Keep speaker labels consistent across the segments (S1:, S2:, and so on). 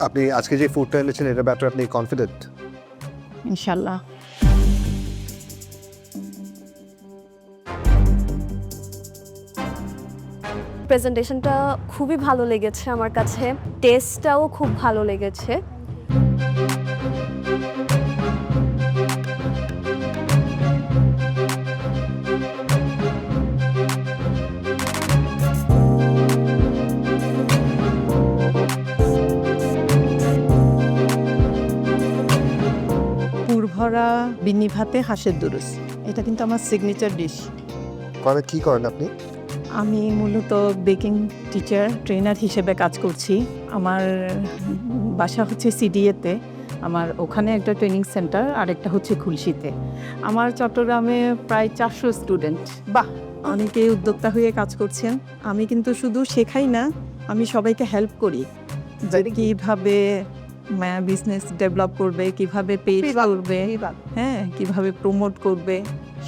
S1: আপনি আজকে যে ফুডটা এনেছেন এটা ব্যাপারে আপনি কনফিডেন্ট
S2: ইনশাল্লাহ।
S3: প্রেজেন্টেশনটা খুবই ভালো লেগেছে আমার কাছে। টেস্টটাও খুব ভালো লেগেছে।
S2: পুরভরা বিন্নি ভাতে হাঁসের দুরুস। এটা কিন্তু আমার সিগনেচার ডিশ
S1: করে কি করেন আপনি?
S2: আমি মূলত বেকিং টিচার ট্রেনার হিসেবে কাজ করছি। আমার বাসা হচ্ছে সিডিএতে। আমার ওখানে একটা ট্রেনিং সেন্টার আর একটা হচ্ছে খুলশিতে। আমার চট্টগ্রামে প্রায় চারশো স্টুডেন্ট বাহ! অনেকে উদ্যোক্তা হয়ে কাজ করছেন। আমি কিন্তু শুধু শেখাই না আমি সবাইকে হেল্প করি। যে কীভাবে বিজনেস ডেভেলপ করবে কীভাবে পেজ করবে হ্যাঁ কীভাবে প্রমোট করবে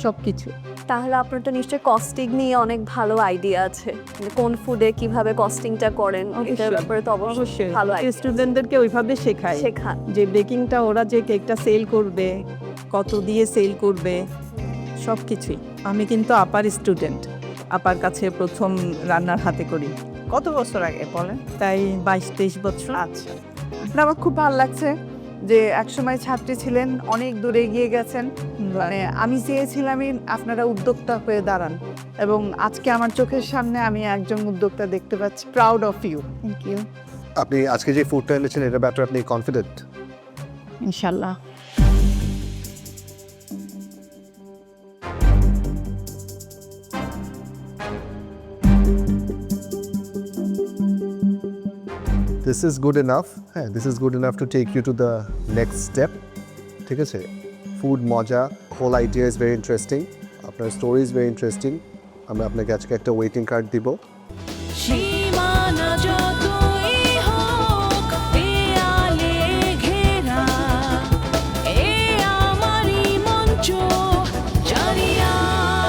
S2: সব কিছু
S3: তাহলে আপনার তো নিশ্চয়ই কস্টিং নিয়ে অনেক ভালো আইডিয়া আছে। মানে কোন ফুডে কীভাবে কস্টিংটা করেন এটার ব্যাপারে তো অবশ্যই ভালো
S2: স্টুডেন্টদেরকে ওইভাবে শেখায়।
S3: শেখান।
S2: যে বেকিংটা ওরা যে কেকটা সেল করবে কত দিয়ে সেল করবে সব কিছুই আমি কিন্তু আপার স্টুডেন্ট আপার কাছে প্রথম রান্নার হাতে করি।
S4: কত বছর আগে বলেন?
S2: তাই বাইশ তেইশ বছর।
S4: আচ্ছা। না আমার খুব ভালো লাগছে যে একসময় ছাত্রী ছিলেন অনেক দূরে এগিয়ে গেছেন। মানে আমি চেয়েছিলামই আপনারা উদ্যোক্তা হয়ে দাঁড়ান এবং আজকে আমার চোখের সামনে আমি একজন উদ্যোক্তা দেখতে পাচ্ছি। Proud of you
S2: thank you
S1: আপনি আজকে যে ফুডটা এনেছেন এটা ব্যাটার আপনি কনফিডেন্ট
S2: ইনশাল্লাহ।
S1: দিস ইজ গুড এনাফ হ্যাঁ this is good enough to take you to the next step ঠিক আছে? ফুড মজা whole idea is very interesting আপনার স্টোরি ইজ ভেরি ইন্টারেস্টিং আমরা আপনাকে আজকে একটা ওয়েটিং কার্ড দিব।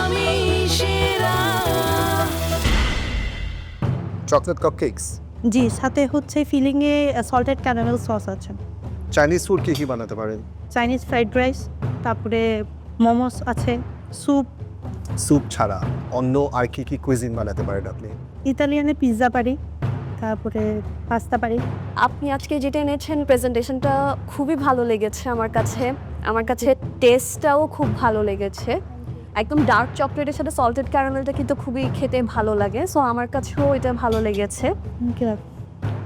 S5: আমি
S1: চকলেট কাপ কেকস
S6: জি সাথে হচ্ছে ফিলিংয়ে সল্টেড ক্যারামেল সস আছে।
S1: চাইনিজ ফুড কি কি বানাতে পারেন?
S6: চাইনিজ ফ্রাইড রাইস তারপরে মোমোস আছে স্যুপ
S1: স্যুপ ছাড়া অন্য আর কি কি কুইজিন বানাতে পারেন আপনি?
S6: ইতালিয়ানে পিৎজা পারি তারপরে পাস্তা পারি
S3: আপনি আজকে যেটা এনেছেন প্রেজেন্টেশনটা খুবই ভালো লেগেছে আমার কাছে। আমার কাছে টেস্টটাও খুব ভালো লেগেছে। একদম ডার্ক চকলেটের সাথে সল্টেড ক্যারামেলটা কিন্তু খুবই খেতে ভালো লাগে সো আমার কাছেও এটা ভালো লেগেছে।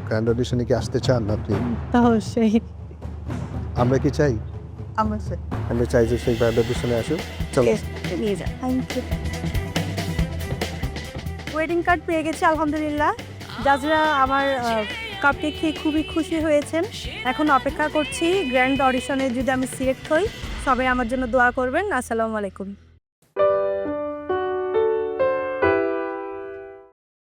S1: গ্র্যান্ড অডিশনে কি আসতে চান আপনি?
S6: সেই।
S1: আমরা কি চাই?
S4: আমার
S1: আমরা চাই যে সেই গ্র্যান্ড অডিশনে আসুন চলো।
S3: নিয়ে যান।
S6: ওয়েডিং কার্ড পেয়ে গেছি আলহামদুলিল্লাহ। জাজরা আমার কাপকেক খেয়ে খুবই খুশি হয়েছেন। এখন অপেক্ষা করছি গ্র্যান্ড অডিশনে যদি আমি সিলেক্ট হই সবাই আমার জন্য দোয়া করবেন। আসসালামু আলাইকুম।